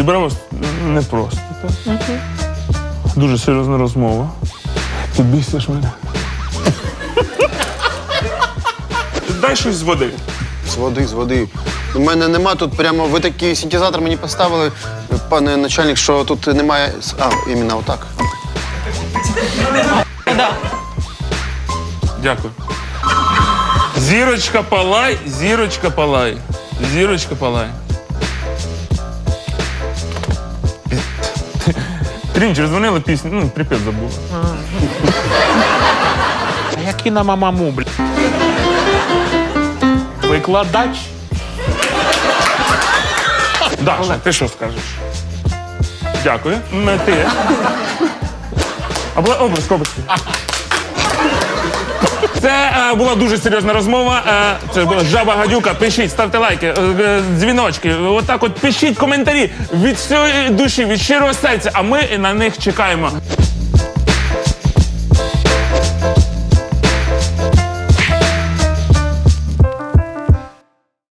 Зібрав вас непросто. Дуже серйозна розмова. Ти бісиш мене. Дай щось з води. З води, з води. У мене нема тут прямо. Ви такий синтезатор мені поставили, пане начальник, що тут немає. А, іменно отак. Дякую. Зірочка палай, зірочка палай. Зірочка палай. Трінчер, дзвонили пісню, ну, припів забула. А які на мамаму, бля? Викладач. Даша, ти що скажеш? Дякую. Не ти. Або область, область. Це е, була дуже серйозна розмова. Е, це була жаба гадюка. Пишіть, ставте лайки, е, е, дзвіночки. Отак от пишіть коментарі від всієї душі, від щирого серця, а ми на них чекаємо.